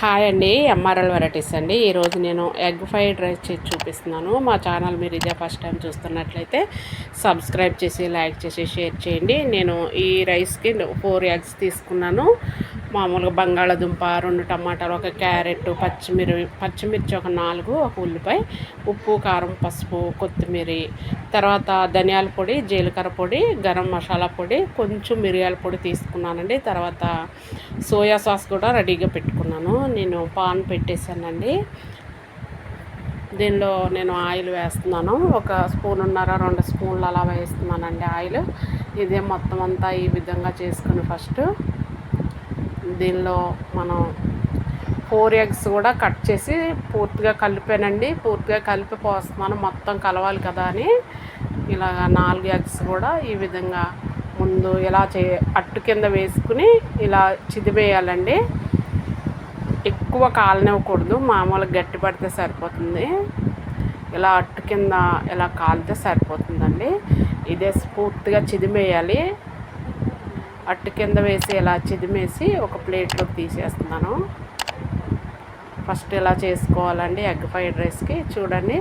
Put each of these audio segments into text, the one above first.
Hi అండి MRL varieties అండి. ఈరోజు నేను ఎగ్ ఫ్రైడ్ రైస్ చేసి చూపిస్తున్నాను. మా ఛానల్ మీరు ఇదే ఫస్ట్ టైం చూస్తున్నట్లయితే సబ్స్క్రైబ్ చేసి లైక్ చేసి షేర్ చేయండి. నేను ఈ రైస్కి ఫోర్ ఎగ్స్ తీసుకున్నాను. మామూలుగా బంగాళదుంప రెండు టమాటాలు ఒక క్యారెట్ పచ్చిమిరి పచ్చిమిర్చి ఒక నాలుగు ఒక ఉల్లిపాయ ఉప్పు కారం పసుపు కొత్తిమీర తర్వాత ధనియాల పొడి జీలకర్ర పొడి గరం మసాలా పొడి కొంచెం మిరియాల పొడి తీసుకున్నానండి తర్వాత సోయా సాస్ కూడా రెడీగా పెట్టుకున్నాను నేను పాన్ పెట్టేశానండి. దీనిలో నేను ఆయిల్ వేస్తున్నాను ఒక స్పూన్ ఉన్నర రెండు స్పూన్లు అలా వేస్తున్నానండి ఆయిల్. ఇదే మొత్తం అంతా ఈ విధంగా చేసుకుని ఫస్ట్ దీనిలో మనం ఫోర్ ఎగ్స్ కూడా కట్ చేసి పూర్తిగా కలిపానండి. పూర్తిగా కలిపి పోస్తున్నాను. మొత్తం కలవాలి కదా అని. ఇలాగ నాలుగు ఎగ్స్ కూడా ఈ విధంగా ముందు ఇలా చే అట్టు కింద వేసుకుని ఇలా చిదివేయాలండి ఎక్కువ కాలనివ్వకూడదు. మామూలుగా గట్టి పడితే సరిపోతుంది. ఇలా అట్టు కింద ఇలా కాలితే సరిపోతుందండి. ఇదే పూర్తిగా చిదిమేయాలి. అట్టు కింద వేసి ఇలా చిదిమేసి ఒక ప్లేట్లోకి తీసేస్తున్నాను. ఫస్ట్ ఇలా చేసుకోవాలండి ఎగ్ ఫ్రైడ్ రైస్కి. చూడండి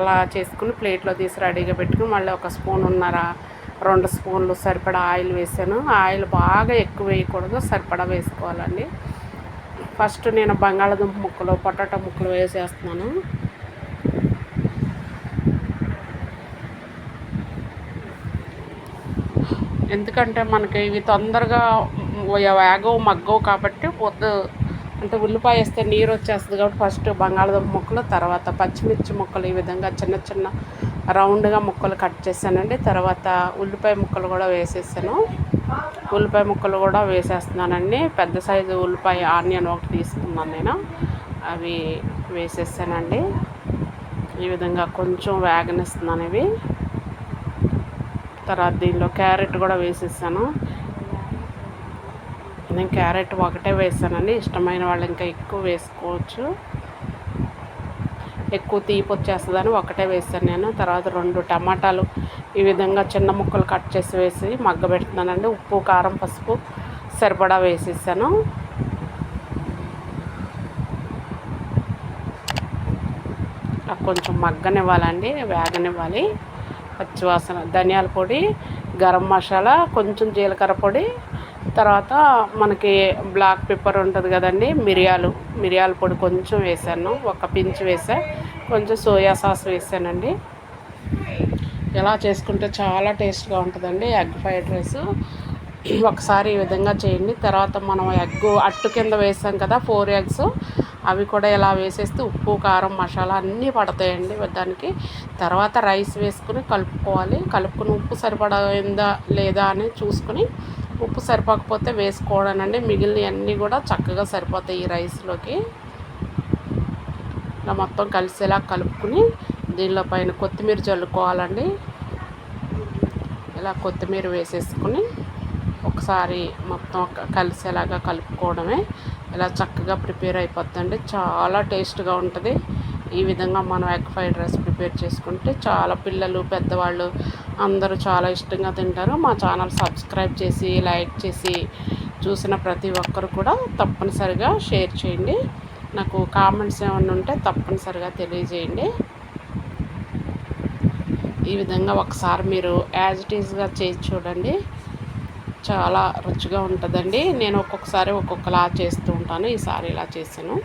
అలా చేసుకుని ప్లేట్లో తీసి రెడీగా పెట్టుకుని మళ్ళీ ఒక స్పూన్ ఉన్నారా రెండు స్పూన్లు సరిపడా ఆయిల్ వేసాను. ఆయిల్ బాగా ఎక్కువ వేయకూడదు సరిపడా వేసుకోవాలండి. ఫస్ట్ నేను బంగాళదుంప ముక్కలు పొటాటో ముక్కలు వేసేస్తున్నాను. ఎందుకంటే మనకి ఇవి తొందరగా వేగవు మగ్గవు కాబట్టి పొద్దు అంటే ఉల్లిపాయ వేస్తే నీరు వచ్చేస్తుంది కాబట్టి ఫస్ట్ బంగాళదుంప ముక్కలు తర్వాత పచ్చిమిర్చి ముక్కలు ఈ విధంగా చిన్న చిన్న రౌండ్గా ముక్కలు కట్ చేశానండి. తర్వాత ఉల్లిపాయ ముక్కలు కూడా వేసేసాను. ఉల్లిపాయ ముక్కలు కూడా వేసేస్తున్నానండి. పెద్ద సైజు ఉల్లిపాయ ఆనియన్ ఒకటి తీసుకున్నాను నేను. అవి వేసేసానండి. ఈ విధంగా కొంచెం వేగనిస్తున్నాను ఇవి. తర్వాత దీనిలో క్యారెట్ కూడా వేసేసాను. నేను క్యారెట్ ఒకటే వేసానండి. ఇష్టమైన వాళ్ళు ఇంకా ఎక్కువ వేసుకోవచ్చు. ఎక్కువ తీపి వచ్చేస్తుందని ఒకటే వేసాను నేను. తర్వాత రెండు టమాటాలు ఈ విధంగా చిన్న ముక్కలు కట్ చేసి వేసి మగ్గ పెడుతున్నానండి ఉప్పు కారం పసుపు సరిపడా వేసేసాను. కొంచెం మగ్గనివ్వాలండి వేగనివ్వాలి. పచ్చివాసన ధనియాల పొడి గరం మసాలా కొంచెం జీలకర్ర పొడి. తర్వాత మనకి బ్లాక్ పెప్పర్ ఉంటుంది కదండి మిరియాలు మిరియాల పొడి కొంచెం వేసాను ఒక పించ్ వేసా కొంచెం సోయా సాస్ వేసానండి. ఎలా చేసుకుంటే చాలా టేస్ట్గా ఉంటుందండి ఎగ్ ఫ్రైడ్ రైస్. ఒకసారి ఈ విధంగా చేయండి. తర్వాత మనం ఎగ్ అట్టు కింద వేసాం కదా ఫోర్ ఎగ్స్. అవి కూడా ఇలా వేసేస్తే ఉప్పు కారం మసాలా అన్నీ పడతాయండి దానికి. తర్వాత రైస్ వేసుకుని కలుపుకోవాలి. కలుపుకుని ఉప్పు సరిపడిందా లేదా అని చూసుకుని ఉప్పు సరిపోకపోతే వేసుకోవడానండి. మిగిలిన అన్నీ కూడా చక్కగా సరిపోతాయి ఈ రైస్లోకి. ఇలా మొత్తం కలిసేలా కలుపుకుని దీనిలో పైన కొత్తిమీర చల్లుకోవాలండి ఇలా కొత్తిమీర వేసేసుకుని ఒకసారి మొత్తం కలిసేలాగా కలుపుకోవడమే. ఇలా చక్కగా ప్రిపేర్ అయిపోద్దండి చాలా టేస్ట్గా ఉంటుంది. ఈ విధంగా మనం ఎగ్ ఫ్రైడ్ రైస్ ప్రిపేర్ చేసుకుంటే చాలా పిల్లలు పెద్దవాళ్ళు అందరూ చాలా ఇష్టంగా తింటారు. మా ఛానల్ సబ్స్క్రైబ్ చేసి లైక్ చేసి చూసిన ప్రతి ఒక్కరు కూడా తప్పనిసరిగా షేర్ చేయండి. నాకు కామెంట్స్ ఏమైనా ఉంటే తప్పనిసరిగా తెలియజేయండి. ఈ విధంగా ఒకసారి మీరు యాజ్ ఇట్ ఈజ్గా చేసి చూడండి. చాలా రుచిగా ఉంటుందండి. నేను ఒక్కొక్కసారి ఒక్కొక్కలా చేస్తూ ఉంటాను ఈసారి ఇలా చేశాను.